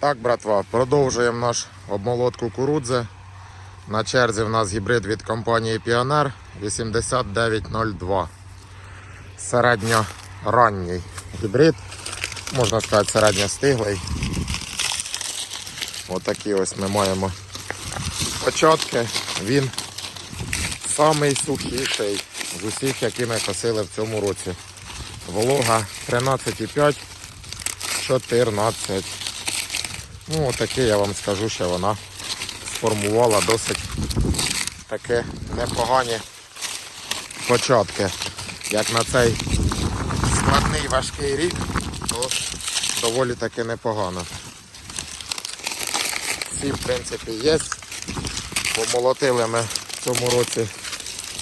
Так, братва, продовжуємо наш обмолот кукурудзи. На черзі в нас гібрид від компанії Піонер 8902. Середньоранній гібрид, можна сказати, середньостиглий. Отакі ось ми маємо початки. Він самий сухіший з усіх, які ми косили в цьому році. Волога 13,5, 14. Ну, отаке я вам скажу, що вона сформувала досить таке непогані початки. Як на цей складний важкий рік, то доволі таки непогано. Всі, в принципі, є. Помолотили ми в цьому році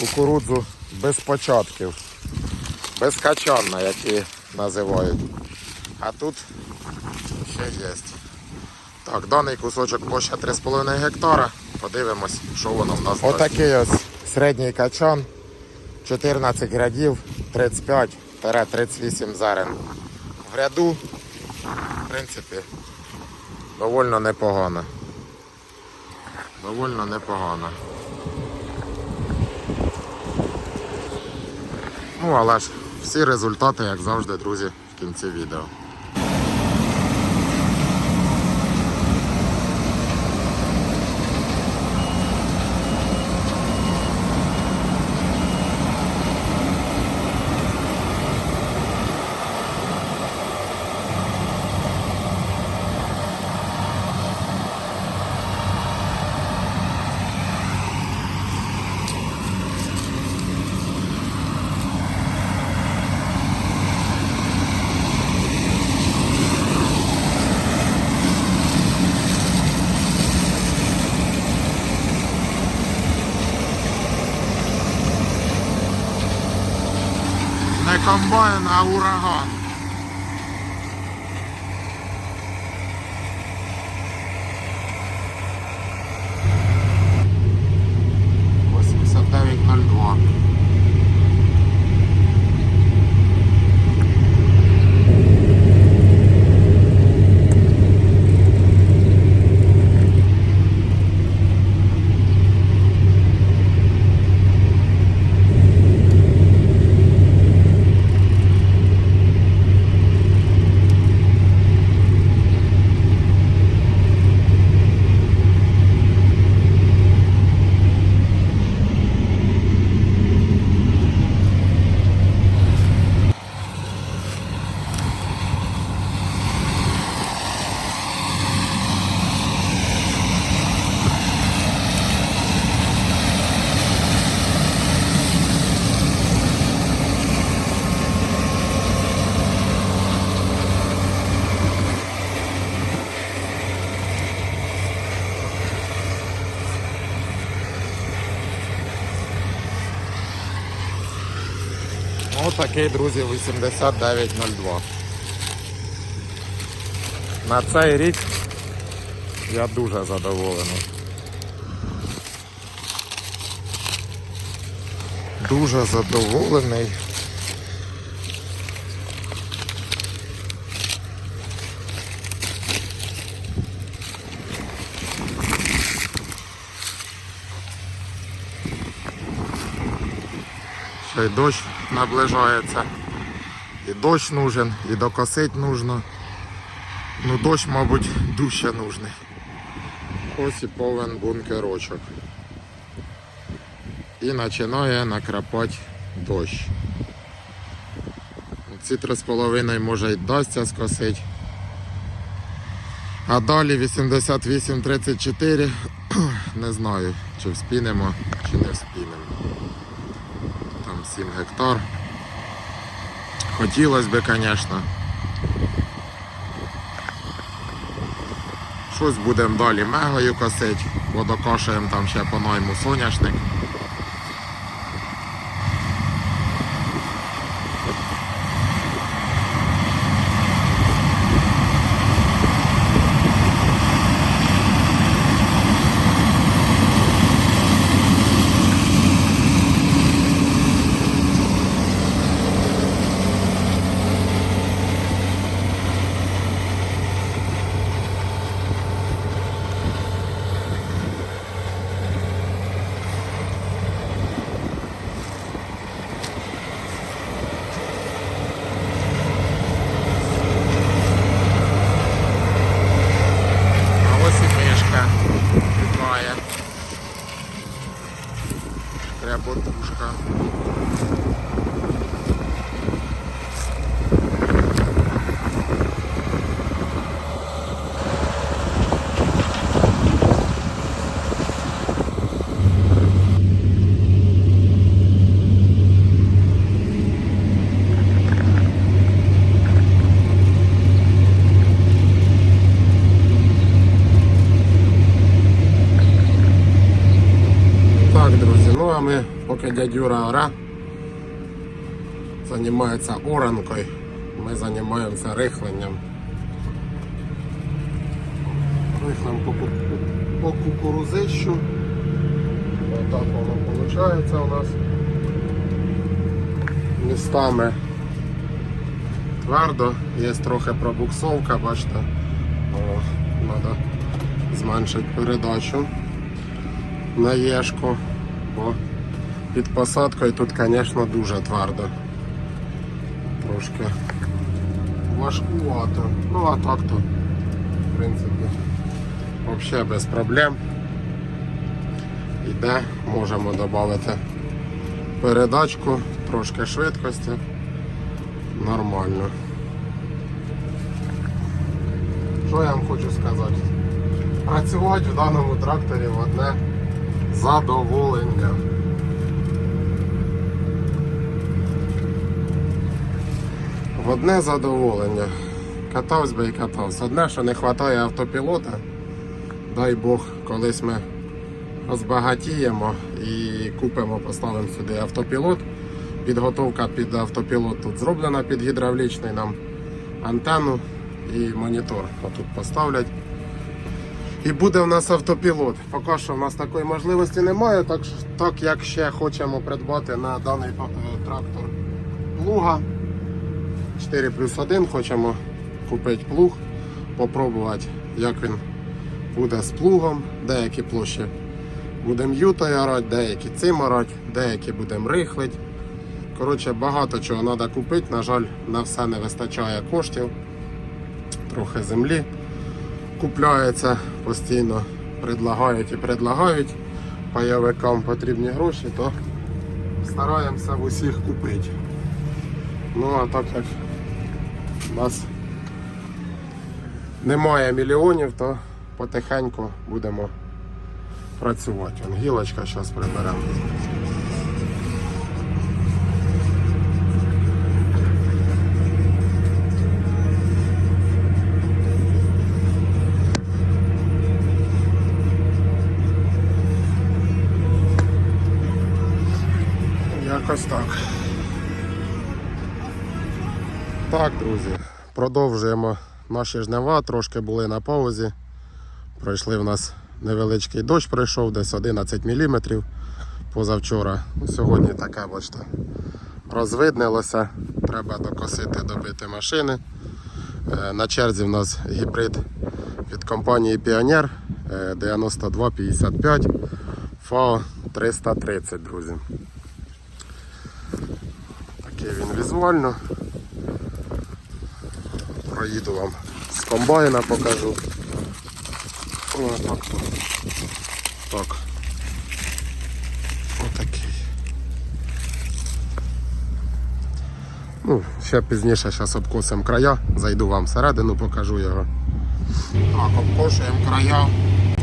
кукурудзу без початків, без качанна, як її називають. А тут ще є. Так, даний кусочок площа 3,5 гектара. Подивимось, що воно в нас. Отакий ось середній качан. 14 градів, 35-38 зерен. В ряду, в принципі, довольно непогано. Довольно непогано. Ну, але ж всі результати, як завжди, друзі, в кінці відео. Не комбайн, Отакий, друзі, 8902. На цей рік я дуже задоволений. Дуже задоволений. Ще й дощ наближається. І дощ нужен, і докосить нужно. Ну дощ, мабуть, дужче нужний. Ось і повен бункерочок. І починає накрапати дощ. Ці 3,5 може й вдасться скосить. А далі 88-34. Не знаю, чи вспінемо, чи не вспінемо. Там 7 гектар. Хотілося б, звісно. Щось будемо далі мегою косити, водокошуємо там ще по найму соняшник. Кряботушка. Поки дядь Юра ора, займається оранкою, ми займаємося рихленням. Рихлем по, по кукурузищу. Отак воно виходить у нас. Містами твердо, є трохи пробуксовка, бачите. О, треба зменшити передачу на єшку, бо під посадкою тут, звісно, дуже твердо. Трошки важкувато. Ну а так то, в принципі, взагалі без проблем. Іде, можемо додати передачку, трошки швидкості. Нормально. Що я вам хочу сказати? Працювати в даному тракторі в одне задоволення. В одне задоволення. Катався би і катався. Одне, що не вистачає автопілота. Дай Бог, колись ми розбагатіємо і купимо, поставимо сюди автопілот. Підготовка під автопілот тут зроблена під гідравлічний нам антенну і монітор. Отут поставлять. І буде в нас автопілот. Поки що в нас такої можливості немає, так, так як ще хочемо придбати на даний е, трактор плуга. 4 плюс 1 хочемо купити плуг, попробувати, як він буде з плугом, деякі площі будемо ютою орати, деякі цим орати, деякі будемо рихлити. Коротше, багато чого треба купити. На жаль, на все не вистачає коштів, трохи землі купляється постійно, предлагають і предлагають. Пайовикам потрібні гроші, то стараємося в усіх купити. Ну а так як у нас немає мільйонів, то потихеньку будемо працювати. Вон гілочка зараз приберемо. Якось так. Так, друзі, продовжуємо наші жнива, трошки були на паузі. Пройшли в нас невеличкий дощ, пройшов десь 11 мм позавчора. Ну, Сьогодні таке, бачите, розвиднилося. Треба докосити, добити машини. Е, На черзі в нас гібрид від компанії е, 9255 FAO 330, друзі. Такий він візуально. Проїду вам з комбайна покажу. О, так. Так. Отакий. Ну, ще пізніше зараз обкосимо края, зайду вам всередину, покажу його. Так, обкошуємо края.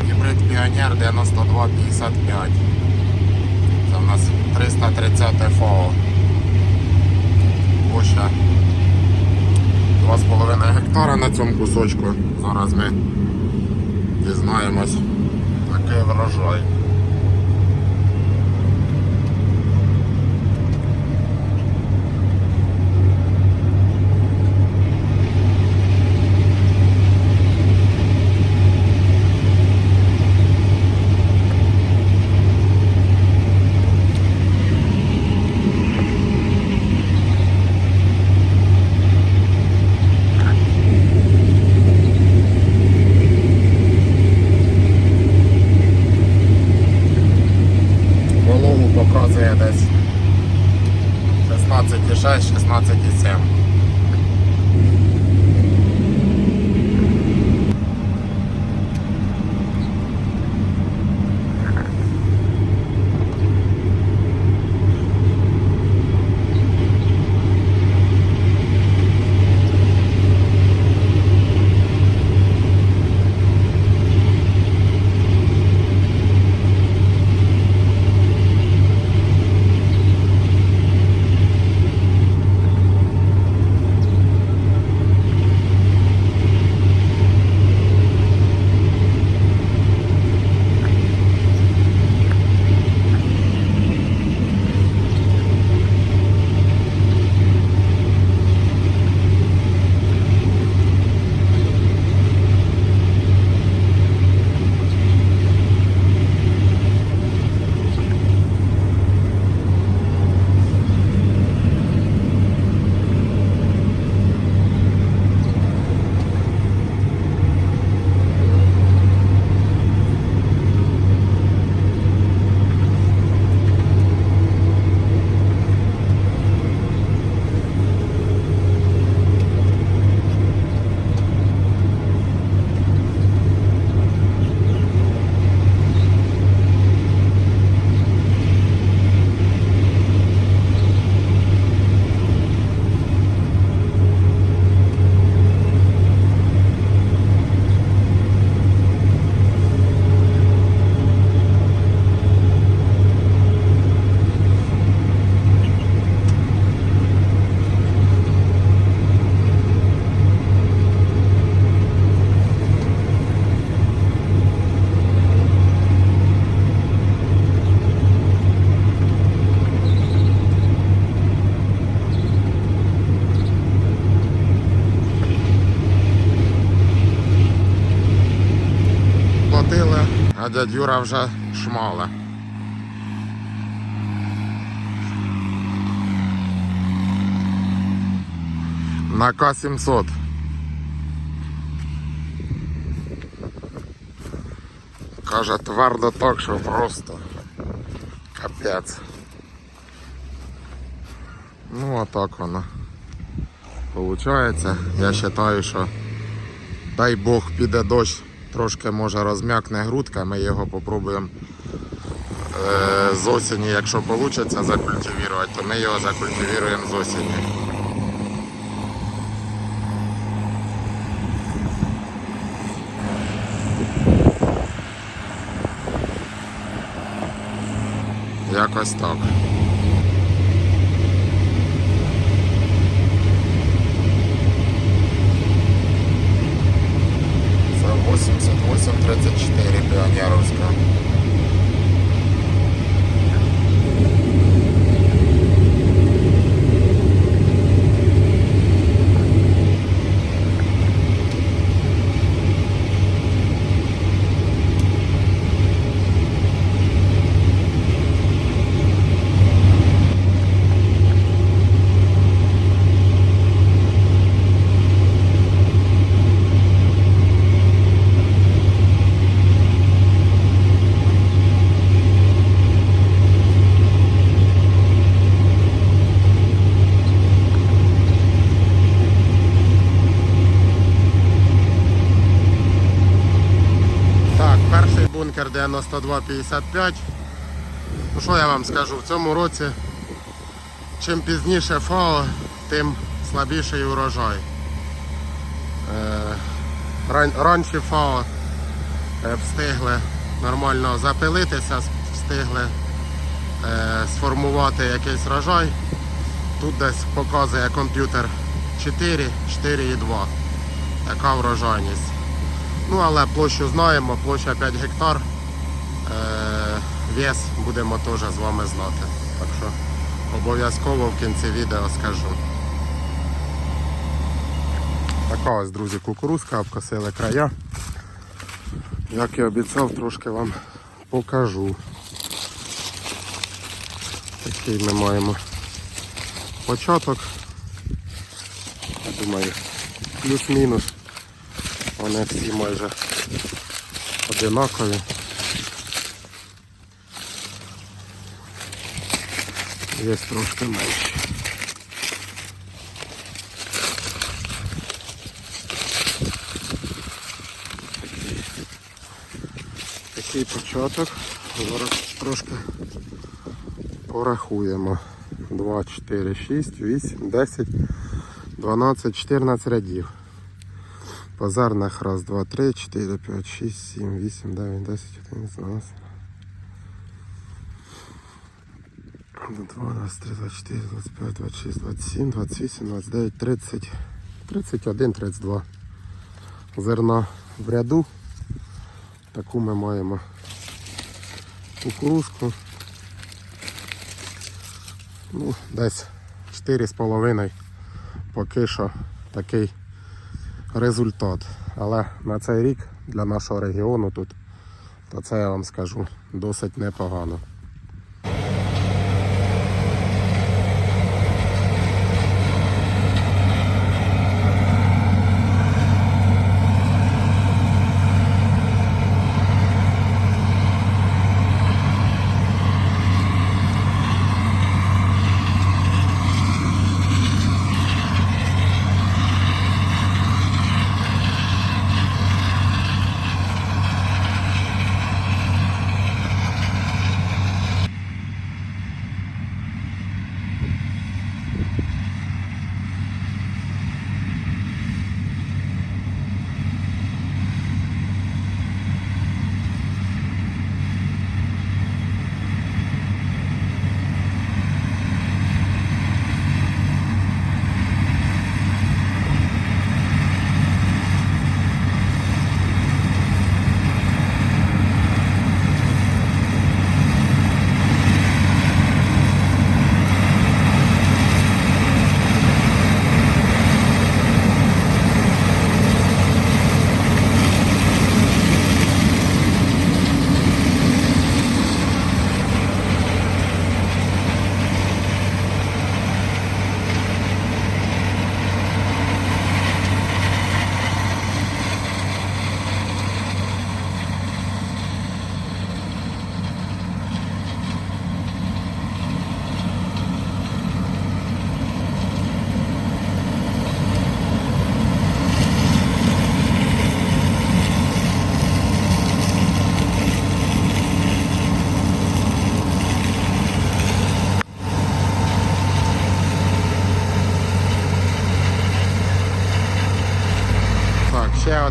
Гібрид Піонер 9255. Це в нас 330 ФО. Площа 2,5 гектара на цьому кусочку. Зараз ми дізнаємось такий врожай. Вологу показує десь 16,6, 16,7. А дядь Юра вже шмале. На К-700. Каже, твердо так, що просто капець. Ну, а так воно. Получається, я вважаю, що дай Бог піде дощ, трошки може розм'якне грудка, ми його попробуємо е, з осені, якщо вийде закультивувати, то ми його закультивуємо з осені. Якось так. Це 8834 піонерівська. Так, бункер 9255. Ну що я вам скажу, в цьому році чим пізніше ФАО, тим слабіший урожай. Е, раніше ФАО е, встигли нормально запилитися, встигли е, сформувати якийсь рожай. Тут десь показує комп'ютер 4, 4,2. Така врожайність. Ну, але площу знаємо, площа 5 гектар. Е, вес будемо теж з вами знати. Так що обов'язково в кінці відео скажу. Така ось, друзі, кукурузка, обкосили края. Як і обіцяв, трошки вам покажу. Такий ми маємо початок. Я думаю, плюс-мінус. Вони всі майже одинакові. Є трошки менші. Такий початок. Зараз трошки порахуємо. 2, 4, 6, 8, 10, 12, 14 рядів. Позарних раз, два, три, чотири, п'ять, шість, сім, вісім, дев'ять, десять, одинадцять, дванадцять. Два, двадцять три, двадцять чотири, двадцять п'ять, двадцять шість, двадцять сім, двадцять вісім, двадцять дев'ять, тридцять, тридцять один, тридцять два. Зерна в ряду. Таку ми маємо кукурузку. Ну, десь 4,5 поки що такий результат. Але на цей рік для нашого регіону тут, то це я вам скажу досить непогано.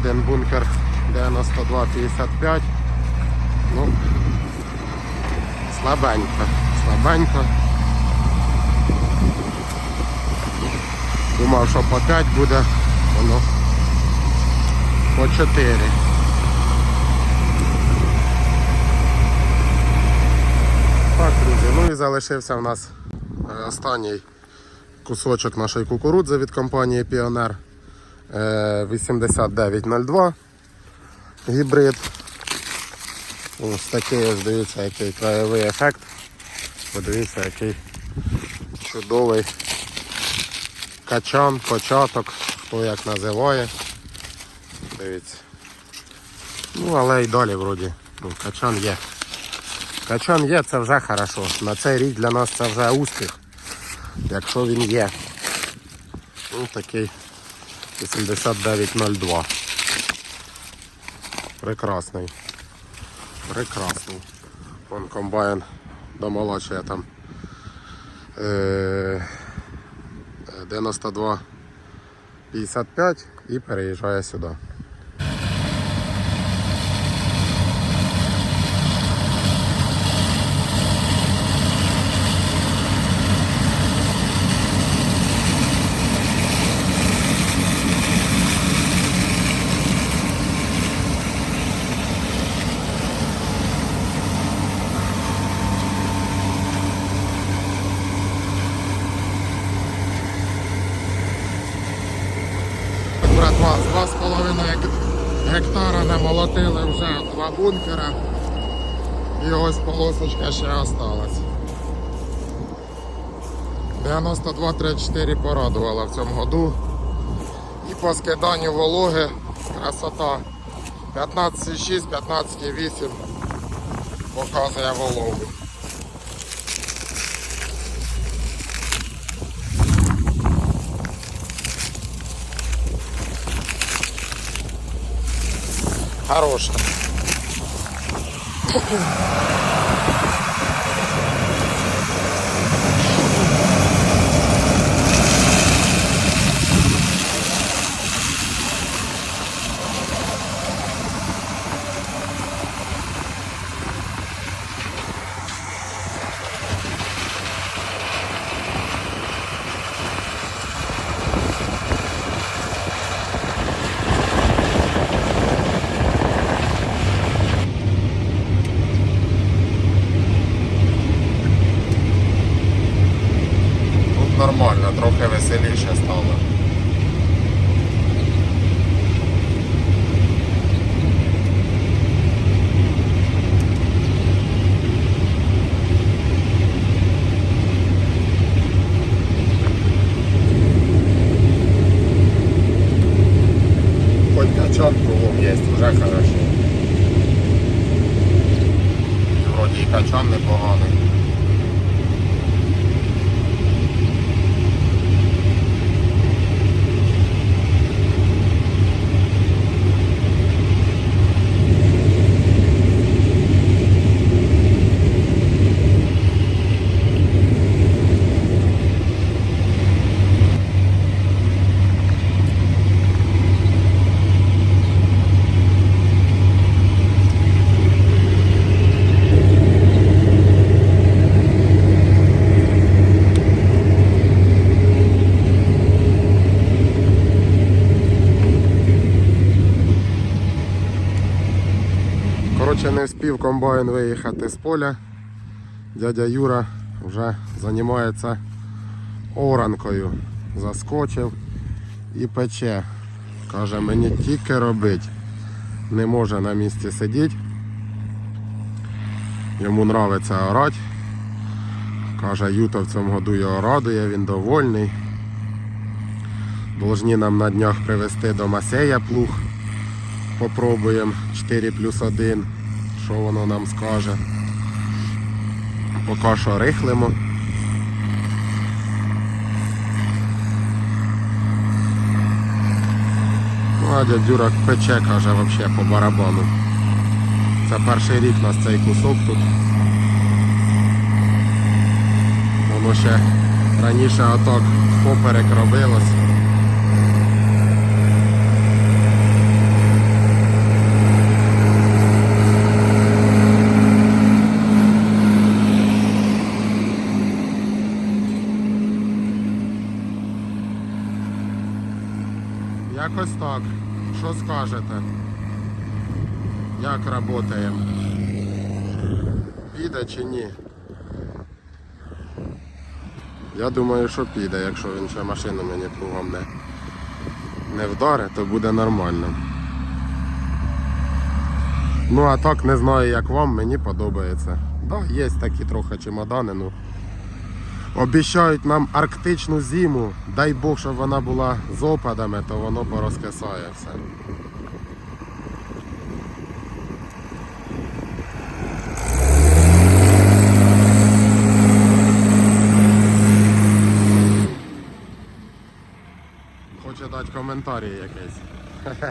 Один бункер 92-55. Ну, слабенько, слабенько. Думав, що по 5 буде, воно по 4. Так, друзі, ну і залишився в нас е, останній кусочок нашої кукурудзи від компанії Піонер 8902 гібрид. Ось такий ось дивіться, який краєвий ефект. Подивіться, який чудовий качан, початок, хто як називає. Дивіться. Ну, але і далі вроді. Ну, качан є. Качан є, це вже хорошо. На цей рік для нас це вже успіх, якщо він є. Ну, такий 8902. Прекрасний. Прекрасний. Вон комбайн домолочує там. Е- 92 55 і переїжджає сюди. Братва, з 2,5 гек- гектара намолотили вже два бункера. І ось ще осталась. 92-34 порадувала в цьому году. І по скиданню вологи красота. 15,6, 15,8 показує вологу. Хороша. Коротше, не встиг комбайн виїхати з поля. Дядя Юра вже займається оранкою. Заскочив і пече. Каже, мені тільки робить. Не може на місці сидіти. Йому подобається орати. Каже, Юта в цьому году його радує, він довольний. Должні нам на днях привезти до Масея плуг. Попробуємо 4 плюс 1, що воно нам скаже. Поки що рихлимо. Ну, а дядь пече, каже, взагалі по барабану. Це перший рік у нас цей кусок тут. Воно ще раніше отак поперек робилось. Якось так. Що скажете? Як працюємо? Піде чи ні? Я думаю, що піде, якщо він ще машину мені кругом не, не вдарить, то буде нормально. Ну а так не знаю як вам, мені подобається. Да, є такі трохи чемодани, ну. Обіщають нам арктичну зиму. Дай Бог, щоб вона була з опадами, то воно порозкисає все. Хоче дати коментарі якийсь.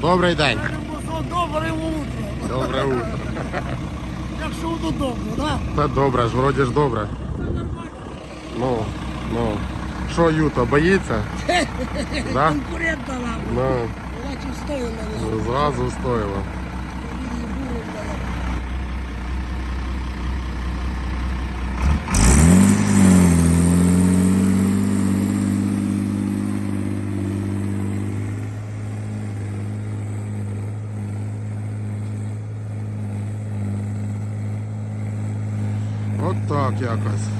Добрий день. Добре утро. Добре утро. Якщо удобно, да? Та добре ж, вроді ж добре. Ну, ну. Що Юта, боїться? Да? Конкурента нам. Ну, Вона чи стоїла на зразу стоїло. От так якось.